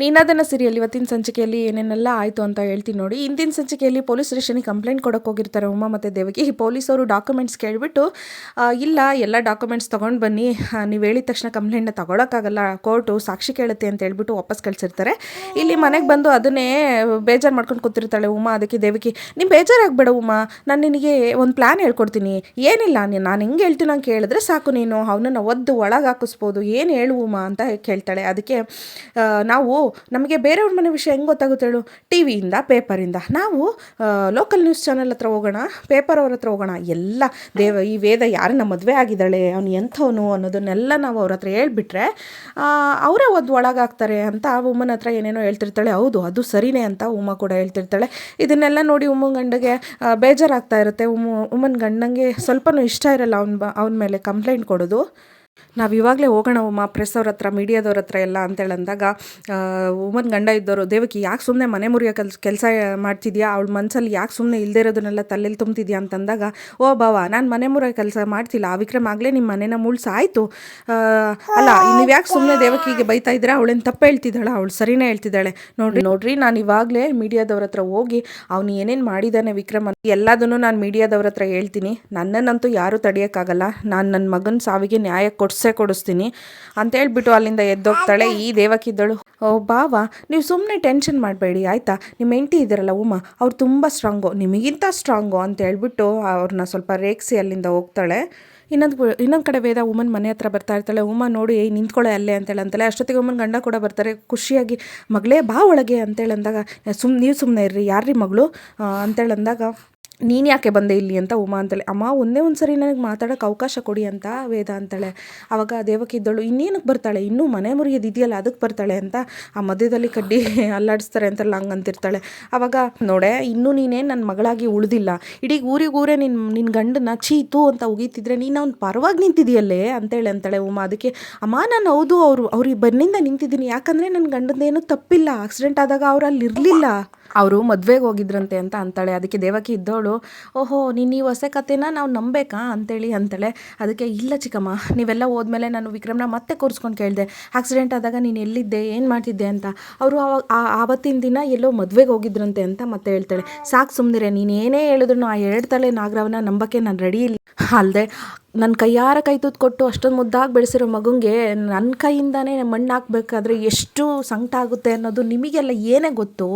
ನೀನಾದನ serial ಇವತ್ತಿನ ಸಂಚಿಕೆಯಲ್ಲಿ ಏನೇನೆಲ್ಲ ಆಯಿತು ಅಂತ ಹೇಳ್ತೀನಿ ನೋಡಿ. ಇಂದಿನ ಸಂಚಿಕೆಯಲ್ಲಿ ಪೊಲೀಸ್ ಸ್ಟೇಷನಿಗೆ ಕಂಪ್ಲೇಂಟ್ ಕೊಡಕ್ಕೆ ಹೋಗಿರ್ತಾರೆ ಉಮಾ ಮತ್ತು ದೇವಕಿ ಈ ಪೊಲೀಸವರು ಡಾಕ್ಯುಮೆಂಟ್ಸ್ ಕೇಳಿಬಿಟ್ಟು ಇಲ್ಲ, ಎಲ್ಲ ಡಾಕ್ಯುಮೆಂಟ್ಸ್ ತೊಗೊಂಡು ಬನ್ನಿ. ನೀವು ಹೇಳಿದ ತಕ್ಷಣ ಕಂಪ್ಲೇಂಟ್ನ ತಗೊಳಕ್ಕಾಗಲ್ಲ, ಕೋರ್ಟು ಸಾಕ್ಷಿ ಕೇಳುತ್ತೆ ಅಂತ ಹೇಳ್ಬಿಟ್ಟು ವಾಪಸ್ ಕಳಿಸಿರ್ತಾರೆ. ಇಲ್ಲಿ ಮನೆಗೆ ಬಂದು ಅದನ್ನೇ ಬೇಜಾರು ಮಾಡ್ಕೊಂಡು ಕೂತಿರ್ತಾಳೆ ಉಮಾ. ಅದಕ್ಕೆ ದೇವಕಿ ನಿಮ್ಮ ಬೇಜಾರಾಗಬೇಡ ಉಮಾ. ನಾನು ನಿನಗೆ ಒಂದು ಪ್ಲ್ಯಾನ್ ಹೇಳ್ಕೊಡ್ತೀನಿ. ಏನಿಲ್ಲ, ನೀನು ಹೆಂಗೆ ಹೇಳ್ತೀನಿ ನಂಗೆ ಕೇಳಿದ್ರೆ ಸಾಕು ನೀನು. ಅವನನ್ನು ಒದ್ದು ಒಳಗೆ ಹಾಕಿಸ್ಬೋದು ಏನು ಹೇಳು ಉಮಾ ಅಂತ ಕೇಳ್ತಾಳೆ. ಅದಕ್ಕೆ ನಾವು ನಮಗೆ ಬೇರೆಯವ್ರ ಮನೆ ವಿಷಯ ಹೆಂಗೆ ಗೊತ್ತಾಗುತ್ತೆ ಹೇಳು? ಟಿ ವಿಯಿಂದ ಪೇಪರಿಂದ. ನಾವು ಲೋಕಲ್ ನ್ಯೂಸ್ ಚಾನಲ್ ಹತ್ರ ಹೋಗೋಣ ಪೇಪರ್ ಅವ್ರ ಹತ್ರ ಹೋಗೋಣ. ಎಲ್ಲ ದೇವ ಈ ವೇದ ಯಾರನ್ನ ಮದುವೆ ಆಗಿದ್ದಾಳೆ ಅವನು ಎಂಥವನು ಅನ್ನೋದನ್ನೆಲ್ಲ ನಾವು ಅವ್ರ ಹತ್ರ ಹೇಳ್ಬಿಟ್ರೆ ಅವರೇ ಒದ್ದು ಒಳಗಾಗ್ತಾರೆ ಅಂತ ಉಮ್ಮನ ಹತ್ರ ಏನೇನೋ ಹೇಳ್ತಿರ್ತಾಳೆ. ಹೌದು ಅದು ಸರಿನೇ ಅಂತ ಉಮ್ಮ ಕೂಡ ಹೇಳ್ತಿರ್ತಾಳೆ. ಇದನ್ನೆಲ್ಲ ನೋಡಿ ಉಮ್ಮ ಗಂಡಗೆ ಆ, ಬೇಜಾರಾಗ್ತಾ ಇರುತ್ತೆ. ಉಮ್ಮ ಉಮ್ಮನ ಗಂಡಂಗೆ ಸ್ವಲ್ಪನೂ ಇಷ್ಟ ಇರಲ್ಲ ಅವ್ನ ಬ ಅವನ ಮೇಲೆ ಕಂಪ್ಲೇಂಟ್ ಕೊಡೋದು. ನಾವು ಇವಾಗಲೇ ಹೋಗೋಣ ಉಮಾ ಪ್ರೆಸ್ ಅವ್ರ ಹತ್ರ, ಮೀಡಿಯಾದವ್ರ ಹತ್ರ ಎಲ್ಲ ಅಂತೇಳಿ ಅಂದಾಗ ಉಮನ್ ಗಂಡ ಇದ್ದವರು, ದೇವಕಿ ಯಾಕೆ ಸುಮ್ಮನೆ ಮನೆ ಮುರಿಯೋ ಕೆಲ್ಸ, ಕೆಲಸ ಮಾಡ್ತಿದ್ಯಾ? ಅವಳ ಮನಸ್ಸಲ್ಲಿ ಯಾಕೆ ಸುಮ್ಮನೆ ಇಲ್ಲದೇ ಇರೋದನ್ನೆಲ್ಲ ತಲೆಯಲ್ಲಿ ತುಂಬ್ತಿದ್ಯಾ ಅಂತಂದಾಗ, ಓ ಬಾವ, ನಾನು ಮನೆ ಮುರಿಯೋ ಕೆಲಸ ಮಾಡ್ತಿಲ್ಲ ಆ ವಿಕ್ರಮ ಆಗಲೇ ನಿಮ್ಮ ಮನೇನ ಮುಳ್ಸಾಯ್ತು ಅಲ್ಲ ನೀವು ಯಾಕೆ ಸುಮ್ಮನೆ ದೇವಕಿಗೆ ಬೈತಾ ಇದ್ರೆ ಅವಳೇನು ತಪ್ಪು ಹೇಳ್ತಿದ್ದಾಳೆ? ಅವಳು ಸರಿನೇ ಹೇಳ್ತಿದ್ದಾಳೆ. ನೋಡ್ರಿ ನೋಡ್ರಿ, ನಾನು ಇವಾಗಲೇ ಮೀಡಿಯಾದವ್ರ ಹತ್ರ ಹೋಗಿ, ಅವ್ನು ಏನೇನು ಮಾಡಿದ್ದಾನೆ ವಿಕ್ರಮ ಎಲ್ಲದನ್ನೂ ನಾನು ಮೀಡಿಯಾದವ್ರ ಹತ್ರ ಹೇಳ್ತೀನಿ. ನನ್ನನ್ನಂತೂ ಯಾರೂ ತಡೆಯೋಕ್ಕಾಗಲ್ಲ. ನಾನು ನನ್ನ ಮಗನ ಸಾವಿಗೆ ನ್ಯಾಯ ಕೊಡಿಸೇ ಕೊಡಿಸ್ತೀನಿ ಅಂತ ಹೇಳ್ಬಿಟ್ಟು ಅಲ್ಲಿಂದ ಎದ್ದೋಗ್ತಾಳೆ ಈ ದೇವಕಿದ್ದಳು. ಓ ಬಾವ, ನೀವು ಸುಮ್ಮನೆ ಟೆನ್ಷನ್ ಮಾಡಬೇಡಿ, ಆಯಿತಾ? ನಿಮ್ಮ ಹೆಂಡತಿ ಇದ್ದಾರಲ್ಲ ಉಮಾ, ಅವ್ರು ತುಂಬ ಸ್ಟ್ರಾಂಗು ನಿಮಗಿಂತ ಸ್ಟ್ರಾಂಗು ಅಂತ ಹೇಳ್ಬಿಟ್ಟು ಅವ್ರನ್ನ ಸ್ವಲ್ಪ ರೇಗಿಸಿ ಅಲ್ಲಿಂದ ಹೋಗ್ತಾಳೆ. ಇನ್ನೊಂದು ಇನ್ನೊಂದು ಕಡೆ ವೇದ ಉಮನ್ ಮನೆ ಹತ್ರ ಬರ್ತಾ ಇರ್ತಾಳೆ. ಉಮಾ, ನೋಡಿ ನಿಂತ್ಕೊಳ್ಳೆ ಅಲ್ಲೇ ಅಂತೇಳಿ ಅಂತಲೇ ಅಷ್ಟೊತ್ತಿಗೆ ಉಮನ್ ಗಂಡ ಕೂಡ ಬರ್ತಾರೆ. ಖುಷಿಯಾಗಿ, ಮಗಳೇ ಬಾ ಒಳಗೆ ಅಂತೇಳಿ ಅಂದಾಗ, ಸುಮ್, ನೀವು ಸುಮ್ಮನೆ ಇರ್ರಿ, ಯಾರ್ರಿ ಮಗಳು? ಅಂತೇಳಿ ಅಂದಾಗ ನೀನು ಯಾಕೆ ಬಂದೆ ಇಲ್ಲಿ ಅಂತ ಉಮಾ ಅಂತಾಳೆ, ಅಮ್ಮ, ಒಂದೇ ಒಂದು ಸರಿ ನನಗೆ ಮಾತಾಡೋಕೆ ಅವಕಾಶ ಕೊಡಿ ಅಂತ ವೇದ ಅಂತಾಳೆ. ಆವಾಗ ದೇವಕ್ಕೆ ಇದ್ದಳು ಇನ್ನೇನಕ್ಕೆ ಬರ್ತಾಳೆ? ಇನ್ನೂ ಮನೆ ಮುರಿಯೋದು ಇದೆಯಲ್ಲ ಅದಕ್ಕೆ ಬರ್ತಾಳೆ ಅಂತ. ಆ ಮಧ್ಯದಲ್ಲಿ ಕಡ್ಡಿ ಅಲ್ಲಾಡಿಸ್ತಾರೆ ಅಂತಲ್ಲ ಹಂಗೆ ಅಂತಿರ್ತಾಳೆ. ಆವಾಗ ನೋಡೆ, ಇನ್ನೂ ನೀನೇನು ನನ್ನ ಮಗಳಾಗಿ ಉಳಿದಿಲ್ಲ. ಇಡೀ ಊರಿಗೆ ಊರೇ ನಿನ್ನ ನಿನ್ನ ಗಂಡನ ಚೀತು ಅಂತ ಉಗೀತಿದ್ರೆ ನೀನು ಅವ್ನು ಪರವಾಗಿ ನಿಂತಿದೆಯಲ್ಲೇ? ಅಂತೇಳಿ ಅಂತಾಳೆ ಉಮಾ. ಅದಕ್ಕೆ, ಅಮ್ಮ, ನಾನು ಹೌದು, ಅವರು, ಅವ್ರಿಗೆ ಬನ್ನಿಂದ ನಿಂತಿದ್ದೀನಿ. ಯಾಕಂದರೆ ನನ್ನ ಗಂಡಂದೇನು ತಪ್ಪಿಲ್ಲ. ಆಕ್ಸಿಡೆಂಟ್ ಆದಾಗ ಅವ್ರು ಅಲ್ಲಿ ಇರಲಿಲ್ಲ ಅವರು ಮದುವೆಗೆ ಹೋಗಿದ್ರಂತೆ ಅಂತ ಅಂತಾಳೆ. ಅದಕ್ಕೆ ದೇವಕಿ ಇದ್ದವಳು ಓಹೋ, ನೀನು ಈ ಹೊಸ ಕಥೆನ ನಾವು ನಂಬೇಕಾ? ಅಂತೇಳಿ ಅಂತಾಳೆ. ಅದಕ್ಕೆ, ಇಲ್ಲ ಚಿಕ್ಕಮ್ಮ, ನೀವೆಲ್ಲ ಹೋದ್ಮೇಲೆ ನಾನು ವಿಕ್ರಮ್ನ ಮತ್ತೆ ಕೂರಿಸ್ಕೊಂಡು ಕೇಳಿದೆ. ಆಕ್ಸಿಡೆಂಟ್ ಆದಾಗ ನೀನು ಎಲ್ಲಿದ್ದೆ, ಏನು ಮಾಡ್ತಿದ್ದೆ ಅಂತ. ಅವರು ಆವತ್ತಿನ ದಿನ ಎಲ್ಲೋ ಮದುವೆಗೆ ಹೋಗಿದ್ರಂತೆ ಅಂತ ಮತ್ತೆ ಹೇಳ್ತಾಳೆ. ಸಾಕು ಸುಮ್ಮನಿರೆ ನೀನು ಏನೇ ಹೇಳಿದ್ರು ಆ ಎರಡು ತಲೆ ನಾಗರಾವನ ನಂಬಕ್ಕೆ ನಾನು ರೆಡಿ ಇಲ್ಲ. ಅಲ್ಲದೆ ನನ್ನ ಕೈಯಾರ ಕೈ ತೂತ್ ಕೊಟ್ಟು ಅಷ್ಟೊಂದು ಮುದ್ದಾಗಿ ಬೆಳೆಸಿರೋ ಮಗುಂಗೆ ನನ್ನ ಕೈಯಿಂದಾನೇ ಮಣ್ಣು ಹಾಕ್ಬೇಕಾದ್ರೆ ಎಷ್ಟು ಸಂಕಟ ಆಗುತ್ತೆ ಅನ್ನೋದು ನಿಮಗೆಲ್ಲ ಏನೇ ಗೊತ್ತು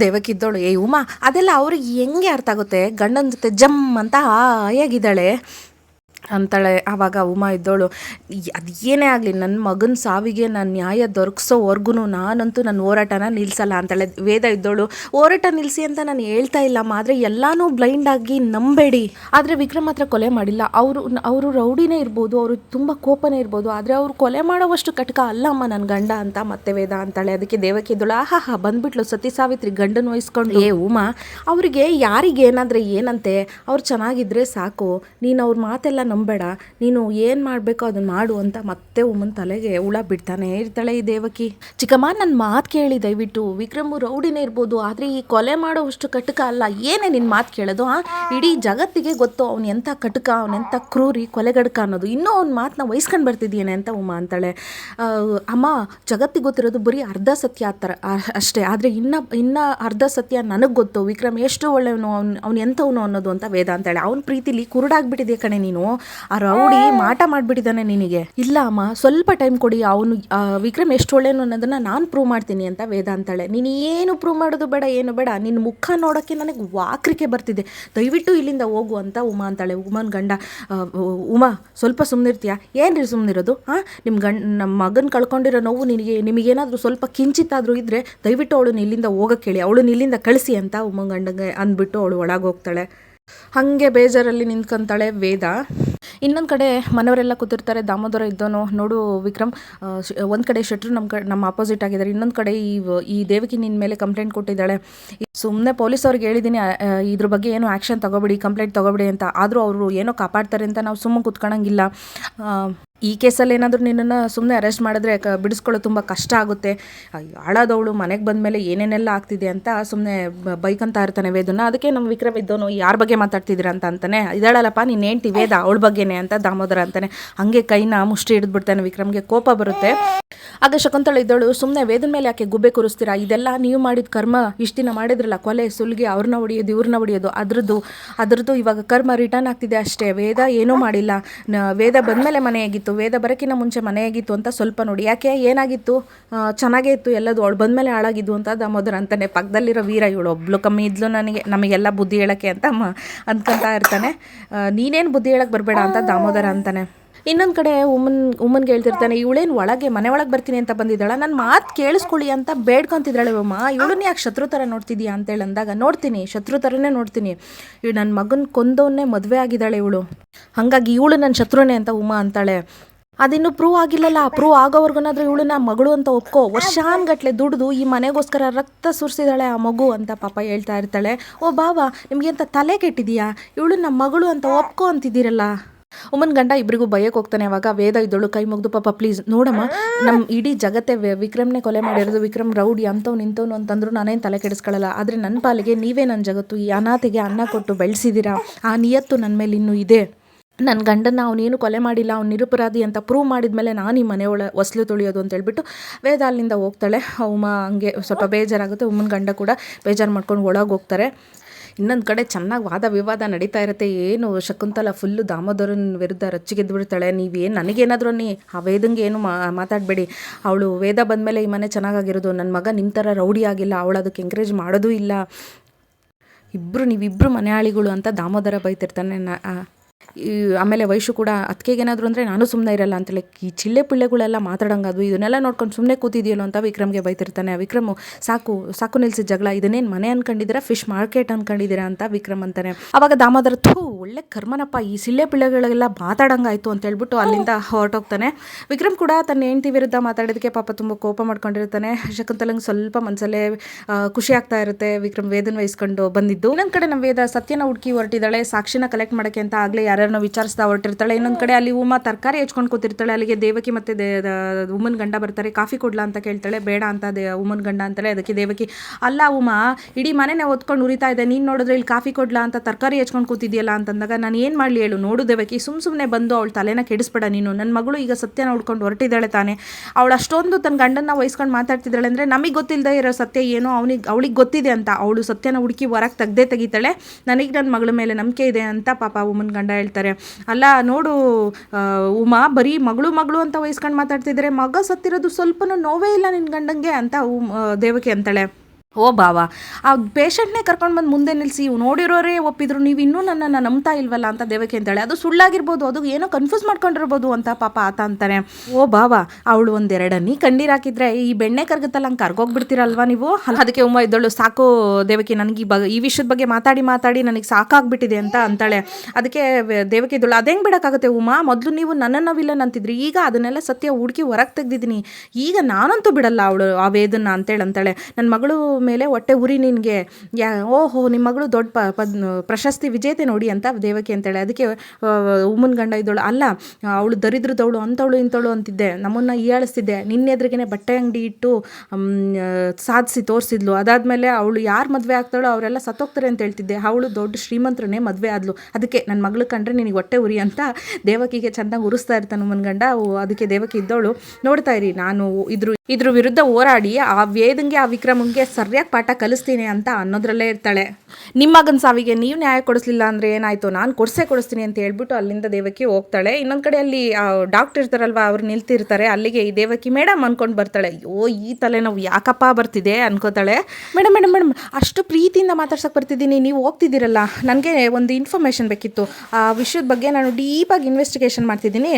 ದೇವಕ್ಕಿದ್ದವಳು ಏ ಉಮಾ ಅದೆಲ್ಲ ಅವ್ರಿಗೆ ಹೆಂಗೆ ಅರ್ಥ ಆಗುತ್ತೆ? ಗಂಡನ ಜೊತೆ ಜಮ್ ಅಂತ ಹಾಯಾಗಿದ್ದಾಳೆ. ಅಂತಾಳೆ ಆವಾಗ ಉಮಾ ಇದ್ದೋಳು ಅದು ಏನೇ ಆಗಲಿ ನನ್ನ ಮಗನ ಸಾವಿಗೆ ನಾನು ನ್ಯಾಯ ದೊರಕಿಸೋವರೆಗೂ ನಾನಂತೂ ನನ್ನ ಹೋರಾಟನ ನಿಲ್ಲಿಸಲ್ಲ ಅಂತಾಳೆ ವೇದ ಇದ್ದೋಳು ಹೋರಾಟ ನಿಲ್ಲಿಸಿ ಅಂತ ನಾನು ಹೇಳ್ತಾ ಇಲ್ಲ ಆದರೆ ಎಲ್ಲನೂ ಬ್ಲೈಂಡ್ ಆಗಿ ನಂಬೇಡಿ. ಆದರೆ ವಿಕ್ರಮ್ ಹತ್ರ ಕೊಲೆ ಮಾಡಿಲ್ಲ. ಅವರು ಅವರು ರೌಡಿನೇ ಇರ್ಬೋದು ಅವರು ತುಂಬ ಕೋಪನೇ ಇರ್ಬೋದು ಆದರೆ ಅವರು ಕೊಲೆ ಮಾಡೋವಷ್ಟು ಕಟಕ ಅಲ್ಲಮ್ಮ ನನ್ನ ಗಂಡ ಅಂತ ಮತ್ತೆ ವೇದ ಅಂತಾಳೆ ಅದಕ್ಕೆ ದೇವಕ್ಕೆ ಇದ್ದಳು ಆಹಾ ಹಾ ಬಂದ್ಬಿಟ್ಲು ಸತಿ ಸಾವಿತ್ರಿ ಗಂಡನ ವಹಿಸ್ಕೊಂಡು. ಏ ಉಮಾ ಅವರಿಗೆ ಯಾರಿಗೆ ಏನಾದರೆ ಏನಂತೆ ಅವ್ರು ಚೆನ್ನಾಗಿದ್ದರೆ ಸಾಕು ನೀನು ಅವ್ರ ಮಾತೆಲ್ಲ ನಂಬೇಡ. ನೀನು ಏನು ಮಾಡಬೇಕೋ ಅದನ್ನ ಮಾಡು ಅಂತ ಮತ್ತೆ ಉಮ್ಮನ ತಲೆಗೆ ಹುಳ ಬಿಡ್ತಾನೆ ಇರ್ತಾಳೆ ಈ ದೇವಕಿ. ಚಿಕ್ಕಮ್ಮ ನನ್ನ ಮಾತು ಕೇಳಿ ದಯವಿಟ್ಟು. ವಿಕ್ರಮು ರೌಡಿನೇ ಇರ್ಬೋದು, ಆದರೆ ಈ ಕೊಲೆ ಮಾಡೋವಷ್ಟು ಕಟಕ ಅಲ್ಲ. ಏನೇ ನಿನ್ನ ಮಾತು ಕೇಳೋದು, ಆ? ಇಡೀ ಜಗತ್ತಿಗೆ ಗೊತ್ತು ಅವ್ನು ಎಂಥ ಕಟಕ ಅವನೆಂಥ ಕ್ರೂರಿ ಕೊಲೆಗಡಕ ಅನ್ನೋದು. ಇನ್ನೂ ಅವ್ನ ಮಾತನ್ನ ವಹಿಸ್ಕೊಂಡು ಬರ್ತಿದ್ದೀನೆ ಅಂತ ಉಮ್ಮ ಅಂತಾಳೆ. ಅಮ್ಮ, ಜಗತ್ತಿಗೆ ಗೊತ್ತಿರೋದು ಬರೀ ಅರ್ಧ ಸತ್ಯ ಆ ಥರ ಅಷ್ಟೇ. ಆದರೆ ಇನ್ನ ಇನ್ನ ಅರ್ಧ ಸತ್ಯ ನನಗೆ ಗೊತ್ತು. ವಿಕ್ರಮ್ ಎಷ್ಟು ಒಳ್ಳೆಯವನು, ಅವ್ನು ಅವ್ನು ಎಂಥವನು ಅನ್ನೋದು ಅಂತ ವೇದ ಅಂತಾಳೆ. ಅವ್ನ ಪ್ರೀತಿಲಿ ಕುರುಡಾಗ್ಬಿಟ್ಟಿದೆ ಕಣೆ ನೀನು. ಆ ರೌಡಿ ಮಾಟ ಮಾಡಿಬಿಟ್ಟಿದ್ದಾನೆ ನಿನಗೆ. ಇಲ್ಲ ಅಮ್ಮ, ಸ್ವಲ್ಪ ಟೈಮ್ ಕೊಡಿ, ಅವನು ವಿಕ್ರಮ್ ಎಷ್ಟು ಒಳ್ಳೇನು ಅನ್ನೋದನ್ನ ನಾನು ಪ್ರೂವ್ ಮಾಡ್ತೀನಿ ಅಂತ ವೇದ ಅಂತಾಳೆ. ನೀನು ಏನು ಪ್ರೂವ್ ಮಾಡೋದು ಬೇಡ, ಏನು ಬೇಡ ನಿನ್ನ ಮುಖ ನೋಡೋಕ್ಕೆ ನನಗೆ ವಾಕ್ರಿಕೆ ಬರ್ತಿದೆ. ದಯವಿಟ್ಟು ಇಲ್ಲಿಂದ ಹೋಗು ಅಂತ ಉಮಾ ಅಂತಾಳೆ. ಉಮನ್ ಗಂಡ ಉಮಾ, ಸ್ವಲ್ಪ ಸುಮ್ಮನಿರ್ತೀಯಾ ಏನ್ರಿ ಸುಮ್ಮನಿರೋದು ಹಾಂ ನಿಮ್ಮ ಗಂಡ ನಮ್ಮ ಮಗನ ಕಳ್ಕೊಂಡಿರೋ ನೋವು ನಿನಗೆ, ನಿಮಗೇನಾದರೂ ಸ್ವಲ್ಪ ಕಿಂಚಿತ್ತಾದರೂ ಇದ್ದರೆ ದಯವಿಟ್ಟು ಅವಳು ಇಲ್ಲಿಂದ ಹೋಗಕ್ಕೆ ಹೇಳಿ ಅವಳು ಇಲ್ಲಿಂದ ಕಳಿಸಿ ಅಂತ ಉಮಾ ಗಂಡಗೆ ಅಂದ್ಬಿಟ್ಟು ಅವಳು ಒಳಗೆ ಹೋಗ್ತಾಳೆ. ಹಾಗೆ ಬೇಜಾರಲ್ಲಿ ನಿಂತ್ಕೊಂತಾಳೆ ವೇದ. ಇನ್ನೊಂದು ಕಡೆ ಮನೆಯವರೆಲ್ಲ ಕೂತಿರ್ತಾರೆ, ದಾಮೋದರ ಇದ್ದೋನು ನೋಡು ವಿಕ್ರಮ್ ಒಂದು ಕಡೆ ಶೆಟ್ರು ನಮ್ಮ ಕಡೆ ನಮ್ಮ ಅಪೋಸಿಟ್ ಆಗಿದ್ದಾರೆ, ಇನ್ನೊಂದು ಕಡೆ ಈ ಈ ದೇವಕಿ ನಿನ್ನ ಮೇಲೆ ಕಂಪ್ಲೇಂಟ್ ಕೊಟ್ಟಿದ್ದಾಳೆ. ಸುಮ್ಮನೆ ಪೊಲೀಸ್ ಅವ್ರಿಗೆ ಹೇಳಿದ್ದೀನಿ ಇದ್ರ ಬಗ್ಗೆ ಏನು ಆ್ಯಕ್ಷನ್ ತಗೋಬಿಡಿ ಕಂಪ್ಲೇಂಟ್ ತಗೋಬಿಡಿ ಅಂತ, ಆದರೂ ಅವರು ಏನೋ ಕಾಪಾಡ್ತಾರೆ ಅಂತ ನಾವು ಸುಮ್ಮನೆ ಕೂತ್ಕೊಳಂಗಿಲ್ಲ. ಈ ಕೇಸಲ್ಲಿ ಏನಾದರೂ ನಿನ್ನನ್ನು ಸುಮ್ಮನೆ ಅರೆಸ್ಟ್ ಮಾಡಿದ್ರೆ ಕ ಬಿಡಿಸ್ಕೊಳ್ಳೋದು ತುಂಬ ಕಷ್ಟ ಆಗುತ್ತೆ. ಹಾಳಾದವಳು ಮನೆಗೆ ಬಂದ ಮೇಲೆ ಏನೇನೆಲ್ಲ ಆಗ್ತಿದೆ ಅಂತ ಸುಮ್ಮನೆ ಬೈಕಂತ ಇರ್ತಾನೆ ವೇದನ. ಅದಕ್ಕೆ ನಮ್ಮ ವಿಕ್ರಮ್ ಇದ್ದವನು ಯಾರ ಬಗ್ಗೆ ಮಾತಾಡ್ತಿದ್ದೀರ ಅಂತ ಅಂತಾನೆ, ಇದ್ದಾಳಲ್ಲಪ್ಪ ನೀನು ಹೇಳ್ತಿ ವೇದ ಅವಳ ಬಗ್ಗೆನೇ ಅಂತ ದಾಮೋದರ ಅಂತಾನೆ. ಹಂಗೆ ಕೈನ ಮುಷ್ಟಿ ಹಿಡಿದ್ಬಿಡ್ತಾನೆ ವಿಕ್ರಮ್ಗೆ, ಕೋಪ ಬರುತ್ತೆ. ಆಗ ಶಕುಂತಳ ಇದ್ದಳು ಸುಮ್ಮನೆ ವೇದನ ಮೇಲೆ ಯಾಕೆ ಗುಬ್ಬೆ ಕೂರಿಸ್ತೀರಾ? ಇದೆಲ್ಲ ನೀವು ಮಾಡಿದ ಕರ್ಮ, ಇಷ್ಟು ದಿನ ಮಾಡಿದ್ರಲ್ಲ, ಕೊಲೆ, ಸುಲಿಗೆ ಅವ್ರನ್ನ ಹೊಡಿಯೋದು ಇವ್ರನ್ನ ಹೊಡಿಯೋದು, ಅದ್ರದ್ದು ಅದ್ರದ್ದು ಇವಾಗ ಕರ್ಮ ರಿಟರ್ನ್ ಆಗ್ತಿದೆ ಅಷ್ಟೇ. ವೇದ ಏನೂ ಮಾಡಿಲ್ಲ. ವೇದ ಬಂದಮೇಲೆ ಮನೆ ವೇದ ಬರೋಕ್ಕಿಂತ ಮುಂಚೆ ಮನೆಯಾಗಿತ್ತು ಅಂತ ಸ್ವಲ್ಪ ನೋಡಿ. ಯಾಕೆ ಏನಾಗಿತ್ತು? ಚೆನ್ನಾಗೇ ಇತ್ತು ಎಲ್ಲದು. ಅವಳು ಬಂದಮೇಲೆ ಹಾಳಾಗಿದ್ದು ಅಂತ ದಾಮೋದರ ಅಂತಾನೆ. ಪಕ್ಕದಲ್ಲಿರೋ ವೀರ ಇವಳು ಒಬ್ಳು. ಕಮ್ಮಿ ಇದ್ಲು ನನಗೆ. ನಮಗೆಲ್ಲ ಬುದ್ಧಿ ಹೇಳೋಕ್ಕೆ ಅಂತ ಮ ಅಂದ್ಕೊಂತ ಇರ್ತಾನೆ. ನೀನೇನು ಬುದ್ಧಿ ಹೇಳಕ್ಕೆ ಬರಬೇಡ ಅಂತ ದಾಮೋದರ ಅಂತಾನೆ. ಇನ್ನೊಂದು ಕಡೆ ಉಮ್ಮನ್ ಉಮ್ಮನ್ಗೆ ಹೇಳ್ತಿರ್ತಾನೆ, ಇವಳೇನು ಒಳಗೆ, ಮನೆ ಒಳಗೆ ಬರ್ತೀನಿ ಅಂತ ಬಂದಿದ್ದಾಳ? ನನ್ನ ಮಾತು ಕೇಳಿಸ್ಕೊಳ್ಳಿ ಅಂತ ಬೇಡ್ಕೊಂತಿದ್ದಾಳೆ ಅಮ್ಮ ಇವಳನ್ನ ಯಾಕೆ ಶತ್ರು ಥರ ನೋಡ್ತಿದ್ಯಾ ಅಂತೇಳಿ ಅಂದಾಗ, ನೋಡ್ತೀನಿ, ಶತ್ರು ಥರನೇ ನೋಡ್ತೀನಿ. ಇವಳು ನನ್ನ ಮಗನ ಕೊಂದವನ್ನೇ ಮದುವೆ ಆಗಿದ್ದಾಳೆ ಇವಳು. ಹಾಗಾಗಿ ಇವಳು ನನ್ನ ಶತ್ರುನೇ ಅಂತ ಉಮ್ಮ ಅಂತಾಳೆ. ಅದಿನ್ನೂ ಪ್ರೂವ್ ಆಗಿಲ್ಲಲ್ಲ. ಪ್ರೂವ್ ಆಗೋವರೆಗೂನಾದ್ರೂ ಇವಳನ್ನ ಮಗಳು ಅಂತ ಒಪ್ಕೋ. ವರ್ಷಾನ್ಗಟ್ಲೆ ದುಡ್ದು ಈ ಮನೆಗೋಸ್ಕರ ರಕ್ತ ಸುರಿಸಿದಾಳೆ ಆ ಮಗು ಅಂತ ಪಾಪ ಹೇಳ್ತಾ ಇರ್ತಾಳೆ. ಓ ಬಾಬಾ ನಿಮಗೆ ಅಂತ ತಲೆ ಕೆಟ್ಟಿದೆಯಾ? ಇವಳು ನಮ್ಮ ಮಗಳು ಅಂತ ಒಪ್ಕೋ ಅಂತಿದ್ದೀರಲ್ಲ. ಉಮ್ಮನ್ ಗಂಡ ಇಬ್ಬರಿಗೂ ಭಯಕ್ಕೆ ಹೋಗ್ತಾನೆ ಅವಾಗ ವೇದ ಇದ್ದಳು, ಕೈ ಮುಗ್ದು, ಪಾಪ ಪ್ಲೀಸ್ ನೋಡಮ್ಮ ನಮ್ಮ ಇಡೀ ಜಗತ್ತೇ ವಿಕ್ರಮ್ನೇ ಕೊಲೆ ಮಾಡಿರೋದು, ವಿಕ್ರಮ್ ರೌಡಿ ಅಂತವ್ ನಿಂತವನು ಅಂತಂದ್ರು ನಾನೇನು ತಲೆ ಕೆಡಿಸ್ಕೊಳ್ಳಲ್ಲ. ಆದರೆ ನನ್ನ ಪಾಲಿಗೆ ನೀವೇ ನನ್ನ ಜಗತ್ತು, ಈ ಅನಾಥೆಗೆ ಅನ್ನ ಕೊಟ್ಟು ಬೆಳೆಸಿದ್ದೀರಾ ಆ ನಿಯತ್ತು ನನ್ನ ಮೇಲೆ ಇನ್ನೂ ಇದೆ. ನನ್ನ ಗಂಡನ ಅವನೇನು ಕೊಲೆ ಮಾಡಿಲ್ಲ, ಅವ್ನು ನಿರುಪರಾಧಿ ಅಂತ ಪ್ರೂವ್ ಮಾಡಿದ್ಮೇಲೆ ನಾನು ಈ ಮನೆ ಒಳ ಹೊಸ್ಲು ತುಳಿಯೋದು ಅಂತ ಹೇಳ್ಬಿಟ್ಟು ವೇದ ಅಲ್ಲಿಂದ ಹೋಗ್ತಾಳೆ. ಅವಮ್ಮ ಹಂಗೆ ಸ್ವಲ್ಪ ಬೇಜಾರಾಗುತ್ತೆ ಉಮ್ಮನ ಗಂಡ ಕೂಡ ಬೇಜಾರು ಮಾಡ್ಕೊಂಡು ಒಳಗೆ ಹೋಗ್ತಾರೆ. ಇನ್ನೊಂದು ಕಡೆ ಚೆನ್ನಾಗಿ ವಾದ ವಿವಾದ ನಡೀತಾ ಇರುತ್ತೆ. ಏನು ಶಕುಂತಲ ಫುಲ್ಲು ದಾಮೋದರನ ವಿರುದ್ಧ ರಚ್ಚಿಗೆದ್ದು ಬಿಡ್ತಾಳೆ. ನೀವೇನು ನನಗೇನಾದರೂ ನೀ ಆ ವೇದಂಗೆ ಏನು ಮಾತಾಡಬೇಡಿ. ಅವಳು ವೇದ ಬಂದಮೇಲೆ ಈ ಮನೆ ಚೆನ್ನಾಗಾಗಿರೋದು. ನನ್ನ ಮಗ ನಿಮ್ಮ ಥರ ರೌಡಿ ಆಗಿಲ್ಲ. ಅವಳು ಅದಕ್ಕೆ ಎಂಕರೇಜ್ ಮಾಡೋದೂ ಇಲ್ಲ. ಇಬ್ಬರು ನೀವಿಬ್ಬರು ಮನೆಯಾಳಿಗಳು ಅಂತ ದಾಮೋದರ ಬೈತಿರ್ತಾನೆ ನಾ ಆಮೇಲೆ ವಯಸ್ಸು ಕೂಡ ಏನಾದರೂ ಅಂದರೆ ನಾನು ಸುಮ್ಮನೆ ಇರಲ್ಲ ಅಂತೇಳಿ ಈ ಚಿಲ್ಲೆ ಪಿಳ್ಳೆಗಳೆಲ್ಲ ಮಾತಾಡೋಂಗದು ಇದನ್ನೆಲ್ಲ ನೋಡ್ಕೊಂಡು ಸುಮ್ಮನೆ ಕೂತಿದೆಯಲ್ಲ ಅಂತ ವಿಕ್ರಮ್ಗೆ ಬೈತಿರ್ತಾನೆ. ವಿಕ್ರಮ್, ಸಾಕು ಸಾಕು ನಿಲ್ಸಿದ ಜಗಳ, ಇದನ್ನೇನು ಮನೆ ಅನ್ಕೊಂಡಿದ್ದೀರಾ, ಫಿಶ್ ಮಾರ್ಕೆಟ್ ಅನ್ಕೊಂಡಿದ್ದೀರಾ ಅಂತ ವಿಕ್ರಮ್ ಅಂತಾನೆ. ಅವಾಗ ದಾಮೋದರ, ಥೂ, ಒಳ್ಳೆ ಕರ್ಮನಪ್ಪ, ಈ ಸಿಳ್ಳೆ ಪಿಳ್ಳೆಗಳೆಲ್ಲ ಮಾತಾಡಂಗಾಯ್ತು ಅಂತ ಹೇಳ್ಬಿಟ್ಟು ಅಲ್ಲಿಂದ ಹೊರಟೋಗ್ತಾನೆ. ವಿಕ್ರಮ್ ಕೂಡ ತನ್ನ ಹೆಂಡತಿ ವಿರುದ್ಧ ಮಾತಾಡೋದಕ್ಕೆ ಪಾಪ ತುಂಬ ಕೋಪ ಮಾಡ್ಕೊಂಡಿರ್ತಾನೆ. ಶಕುಂತಲಂಗೆ ಸ್ವಲ್ಪ ಮನಸಲ್ಲೇ ಖುಷಿ ಆಗ್ತಾ ಇರುತ್ತೆ ವಿಕ್ರಮ್ ವೇದನ ವಹಿಸ್ಕೊಂಡು ಬಂದಿದ್ದು. ಇನ್ನೊಂದು ಕಡೆ ನಮ್ಮ ವೇದ ಸತ್ಯನ ಹುಡುಕಿ ಹೊರಟಿದ್ದಾಳೆ, ಸಾಕ್ಷಿನ ಕಲೆಕ್ಟ್ ಮಾಡೋಕ್ಕೆ ಅಂತ ಆಗಲೇ ಯಾರನ್ನ ವಿಚಾರಿಸ್ತಾ ಹೊರಟಿರ್ತಾಳೆ. ಇನ್ನೊಂದು ಕಡೆ ಅಲ್ಲಿ ಉಮಾ ತರಕಾರಿ ಹೆಚ್ಕೊಂಡು ಕೂತಿರ್ತಾಳೆ. ಅಲ್ಲಿಗೆ ದೇವಕಿ ಮತ್ತು ದೇ ಗಂಡ ಬರ್ತಾರೆ. ಕಾಫಿ ಕೊಡ್ಲಾ ಅಂತ ಕೇಳ್ತಾಳೆ. ಬೇಡ ಅಂತ ದೇ ಗಂಡ ಅಂತಾಳೆ. ಅದಕ್ಕೆ ದೇವಕಿ, ಅಲ್ಲ ಉಮ್ಮ ಇಡೀ ಮನೆನೇ ಹೊತ್ಕೊಂಡು ಉರಿತಾ ಇದೆ. ನೀನು ನೋಡಿದ್ರೆ ಇಲ್ಲಿ ಕಾಫಿ ಕೊಡ್ಲಾ ಅಂತ ತರಕಾರಿ ಹೆಚ್ಕೊಂಡು ಕೂತಿದ್ಯಲ್ಲ? ಅಂತಂದಾಗ, ನಾನು ಏನು ಮಾಡಲಿ ಹೇಳು? ನೋಡು ದೇವಕಿ. ಸುಮ್ಮ ಸುಮ್ಮನೆ ಬಂದು ಅವಳು ತಲೆನ ಕೆಡಿಸ್ಬೇಡ ನೀನು. ನನ್ನ ಮಗಳು ಈಗ ಸತ್ಯನ ಹುಡ್ಕೊಂಡು ಹೊರಟಿದ್ದಾಳೆ ತಾನೆ. ಅವಳು ಅಷ್ಟೊಂದು ತನ್ನ ಗಂಡನ್ನ ವಹಿಸ್ಕೊಂಡು ಮಾತಾಡ್ತಿದ್ದಾಳೆ ಅಂದರೆ ನಮಗೆ ಗೊತ್ತಿಲ್ಲದೆ ಇರೋ ಸತ್ಯ ಏನೋ ಅವನಿಗೆ ಅವಳಿಗೆ ಗೊತ್ತಿದೆ ಅಂತ. ಅವಳು ಸತ್ಯನ ಹುಡುಕಿ ಹೊರಗೆ ತೆಗ್ದೇ ತೆಗಿತಾಳೆ. ನನಗೆ ನನ್ನ ಮಗಳ ಮೇಲೆ ನಂಬಿಕೆ ಇದೆ ಅಂತ ಪಾಪ ಉಮ್ಮನ್ ಗಂಡ ಹೇಳ್ತಾರೆ ಅಲ್ಲ, ನೋಡು ಉಮಾ ಬರೀ ಮಗಳು ಮಗಳು ಅಂತ ವಹಿಸ್ಕೊಂಡು ಮಾತಾಡ್ತಿದ್ದಾರೆ ಮಗ ಸತ್ತಿರೋದು ಸ್ವಲ್ಪನೂ ನೋವೇ ಇಲ್ಲ ನಿನ್ನ ಗಂಡಂಗೆ ಅಂತ ದೇವಕಿ ಅಂತಾಳೆ. ಓ ಬಾವ ಆ ಪೇಷಂಟ್ನೇ ಕರ್ಕೊಂಡು ಬಂದು ಮುಂದೆ ನಿಲ್ಲಿಸಿ ನೋಡಿರೋರೇ ಒಪ್ಪಿದ್ರು, ನೀವು ಇನ್ನೂ ನನ್ನನ್ನು ನಂಬ್ತಾ ಇಲ್ವಲ್ಲ ಅಂತ ದೇವಕಿ ಅಂತಾಳೆ. ಅದು ಸುಳ್ಳಾಗಿರ್ಬೋದು, ಅದು ಏನೋ ಕನ್ಫ್ಯೂಸ್ ಮಾಡ್ಕೊಂಡಿರ್ಬೋದು ಅಂತ ಪಾಪ ಆತ ಅಂತಾನೆ. ಓ ಬಾವ ಅವಳು ಒಂದೆರಡನ್ನಿ ಕಣ್ಣೀರಾಕಿದ್ರೆ ಈ ಬೆಣ್ಣೆ ಕರ್ಗತ್ತಲ್ಲ, ಹಂಗೆ ಕರ್ಗೋಗ್ಬಿಡ್ತೀರಲ್ವಾ ನೀವು? ಅದಕ್ಕೆ ಉಮ್ಮ ಇದ್ದಳು, ಸಾಕು ದೇವಕಿ, ನನಗೆ ಈ ಬ ಈ ವಿಷಯದ ಬಗ್ಗೆ ಮಾತಾಡಿ ಮಾತಾಡಿ, ನನಗೆ ಸಾಕಾಗ್ಬಿಟ್ಟಿದೆ ಅಂತ ಅಂತಾಳೆ. ಅದಕ್ಕೆ ದೇವಕಿ ಇದ್ದಳು, ಅದೇಂಗೆ ಬಿಡೋಕ್ಕಾಗುತ್ತೆ ಉಮ್ಮ ಮೊದಲು ನೀವು ನನ್ನನ್ನು ವಿಲನ್ ಅಂತಿದ್ರಿ, ಈಗ ಅದನ್ನೆಲ್ಲ ಸತ್ಯ ಹುಡುಕಿ ಹೊರಗೆ ತೆಗ್ದಿದ್ದೀನಿ. ಈಗ ನಾನಂತೂ ಬಿಡಲ್ಲ ಅವಳು ಆ ವೇದನ್ನ ಅಂತೇಳಿ ಅಂತಾಳೆ. ನನ್ನ ಮಗಳು ಮೇಲೆ ಹೊಟ್ಟೆ ಉರಿ ನಿನಗೆ. ಯಾ, ಓಹೋ ನಿಮ್ಮ ಮಗಳು ದೊಡ್ಡ ಪ ಪದ್ ಪ್ರಶಸ್ತಿ ವಿಜೇತೆ ನೋಡಿ ಅಂತ ದೇವಕಿ ಅಂತೇಳೆ ಅದಕ್ಕೆ ಉಮ್ಮನ್ ಗಂಡ ಇದ್ದಳು, ಅಲ್ಲ, ಅವಳು ದರಿದ್ರದವಳು, ಅಂತವಳು ಇಂಥವಳು ಅಂತಿದ್ದೆ. ನಮ್ಮನ್ನು ಹೀಯಾಳಿಸ್ತಿದ್ದೆ ನಿನ್ನೆದ್ರಿಗೆ ಬಟ್ಟೆ ಅಂಗಡಿ ಇಟ್ಟು ಸಾಧಿಸಿ, ತೋರಿಸಿದ್ಲು. ಅದಾದಮೇಲೆ ಅವಳು ಯಾರು ಮದುವೆ ಆಗ್ತಾಳೋ ಅವರೆಲ್ಲ ಸತ್ತೋಗ್ತಾರೆ ಅಂತ ಹೇಳ್ತಿದ್ದೆ. ಅವಳು ದೊಡ್ಡ ಶ್ರೀಮಂತರನ್ನೇ ಮದುವೆ ಆದ್ಲು. ಅದಕ್ಕೆ ನನ್ನ ಮಗಳು ಕಂಡ್ರೆ ನಿನಗೆ ಹೊಟ್ಟೆ ಉರಿ ಅಂತ ದೇವಕಿಗೆ ಚೆನ್ನಾಗಿ ಉರಿಸ್ತಾ ಇರ್ತಾನೆ ಉಮ್ಮನ್ ಗಂಡ. ಅದಕ್ಕೆ ದೇವಕಿ ಇದ್ದವಳು, ನೋಡ್ತಾ ಇರಿ, ನಾನು ಇದ್ರ ಇದ್ರ ವಿರುದ್ಧ ಹೋರಾಡಿ ಆ ವೇದಂಗೆ ಆ ವಿಕ್ರಮಂಗೆ ಸರಿಯಾಗಿ ಪಾಠ ಕಲಿಸ್ತೀನಿ ಅಂತ ಅನ್ನೋದ್ರಲ್ಲೇ ಇರ್ತಾಳೆ. ನಿಮ್ಮ ಮಗನ ಸಾವಿಗೆ ನೀವು ನ್ಯಾಯ ಕೊಡಿಸ್ಲಿಲ್ಲ ಅಂದರೆ ಏನಾಯಿತು? ನಾನು ಕೊಡಿಸೇ ಕೊಡಿಸ್ತೀನಿ ಅಂತ ಹೇಳ್ಬಿಟ್ಟು ಅಲ್ಲಿಂದ ದೇವಕಿ ಹೋಗ್ತಾಳೆ. ಇನ್ನೊಂದು ಕಡೆ ಅಲ್ಲಿ ಡಾಕ್ಟರ್ ಇರ್ತಾರಲ್ವ ಅವ್ರು ನಿಲ್ತಿರ್ತಾರೆ. ಅಲ್ಲಿಗೆ ಈ ದೇವಕಿ ಮೇಡಮ್ ಅನ್ಕೊಂಡು ಬರ್ತಾಳೆ. ಅಯ್ಯೋ ಈ ತಲೆನೋವು ಯಾಕಪ್ಪ ಬರ್ತಿದೆ ಅನ್ಕೋತಾಳೆ. ಮೇಡಮ್ ಮೇಡಮ್ ಮೇಡಮ್ ಅಷ್ಟು ಪ್ರೀತಿಯಿಂದ ಮಾತಾಡ್ಸಕ್ಕೆ ಬರ್ತಿದ್ದೀನಿ. ನೀವು ಹೋಗ್ತಿದ್ದೀರಲ್ಲ. ನನಗೆ ಒಂದು ಇನ್ಫಾರ್ಮೇಷನ್ ಬೇಕಿತ್ತು. ಆ ವಿಷಯದ ಬಗ್ಗೆ ನಾನು ಡೀಪಾಗಿ ಇನ್ವೆಸ್ಟಿಗೇಷನ್ ಮಾಡ್ತಿದ್ದೀನಿ.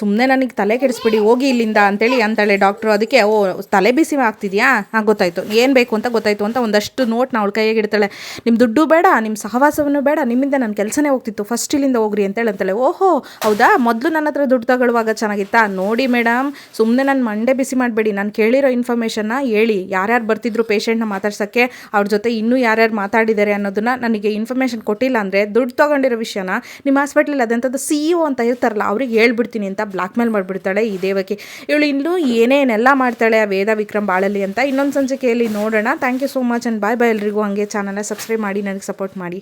ಸುಮ್ಮನೆ ನನಗೆ ತಲೆ ಕೆಡಿಸ್ಬಿಡಿ ಹೋಗಿ ಇಲ್ಲಿಂದ ಅಂತೇಳಿ ಅಂತಾಳೆ ಡಾಕ್ಟ್ರು ಅದಕ್ಕೆ ಓ, ತಲೆ ಬಿಸಿ ಆಗ್ತಿದ್ಯಾ ಹಾಂ, ಗೊತ್ತಾಯ್ತು. ಏನು ಬೇಕು ಅಂತ ಗೊತ್ತಾಯ್ತು ಅಂತ ಒಂದಷ್ಟು ನೋಟ್ನ ಅವಳ ಕೈಯಾಗಿ ಇಡ್ತಾಳೆ. ನಿಮ್ಮ ದುಡ್ಡು ಬೇಡ ನಿಮ್ಮ ಸಹವಾಸವನ್ನು ಬೇಡ, ನಿಮ್ಮಿಂದ ನನ್ನ ಕೆಲಸನೇ ಹೋಗ್ತಿತ್ತು. ಫಸ್ಟ್ ಇಲ್ಲಿಂದ ಹೋಗ್ರಿ ಅಂತೇಳಿ ಅಂತಾಳೆ. ಓಹೋ, ಹೌದಾ? ಮೊದಲು ನನ್ನ ಹತ್ರ ದುಡ್ಡು ತಗೊಳ್ಳುವಾಗ ಚೆನ್ನಾಗಿತ್ತಾ? ನೋಡಿ ಮೇಡಮ್ ಸುಮ್ಮನೆ ನನ್ನ ಮಂಡೆ ಬಿಸಿ ಮಾಡಬೇಡಿ. ನಾನು ಕೇಳಿರೋ ಇನ್ಫಾರ್ಮೇಷನ್ನ ಹೇಳಿ. ಯಾರ್ಯಾರು ಬರ್ತಿದ್ರು ಪೇಷಂಟ್ನ ಮಾತಾಡ್ಸೋಕ್ಕೆ, ಅವ್ರ ಜೊತೆ ಇನ್ನೂ ಯಾರ್ಯಾರು ಮಾತಾಡಿದ್ದಾರೆ ಅನ್ನೋದನ್ನ ನನಗೆ ಇನ್ಫಾರ್ಮೇಷನ್ ಕೊಟ್ಟಿಲ್ಲ ಅಂದರೆ, ದುಡ್ಡು ತೊಗೊಂಡಿರೋ ವಿಷಯನ ನಿಮ್ಮ ಹಾಸ್ಪಿಟ್ಲಲ್ಲಿ ಅದಂಥದ್ದು ಸಿ ಇ ಅಂತ ಇರ್ತಾರಲ್ಲ, ಅವ್ರಿಗೆ ಹೇಳ್ಬಿಡ್ತೀನಿ ಅಂತ ಬ್ಲಾಕ್ ಮೇಲ್ ಮಾಡಿಬಿಡ್ತಾಳೆ ಈ ದೇವಕಿ. ಇವಳು ಇನ್ನೂ ಏನೇನೆಲ್ಲ ಮಾಡ್ತಾಳೆ ಆ ವೇದ ವಿಕ್ರಮ್ ಬಾಳಲ್ಲಿ ಅಂತ ಇನ್ನೊಂದು ಸಂಚಿಕೆಯಲ್ಲಿ ನೋಡೋಣ. Thank you so much and bye bye ಎಲ್ರಿಗೂ. ಹಂಗೆ ಚಾನಲ್ನ ಸಬ್ಸ್ಕ್ರೈಬ್ ಮಾಡಿ, ನನಗೆ ಸಪೋರ್ಟ್ ಮಾಡಿ.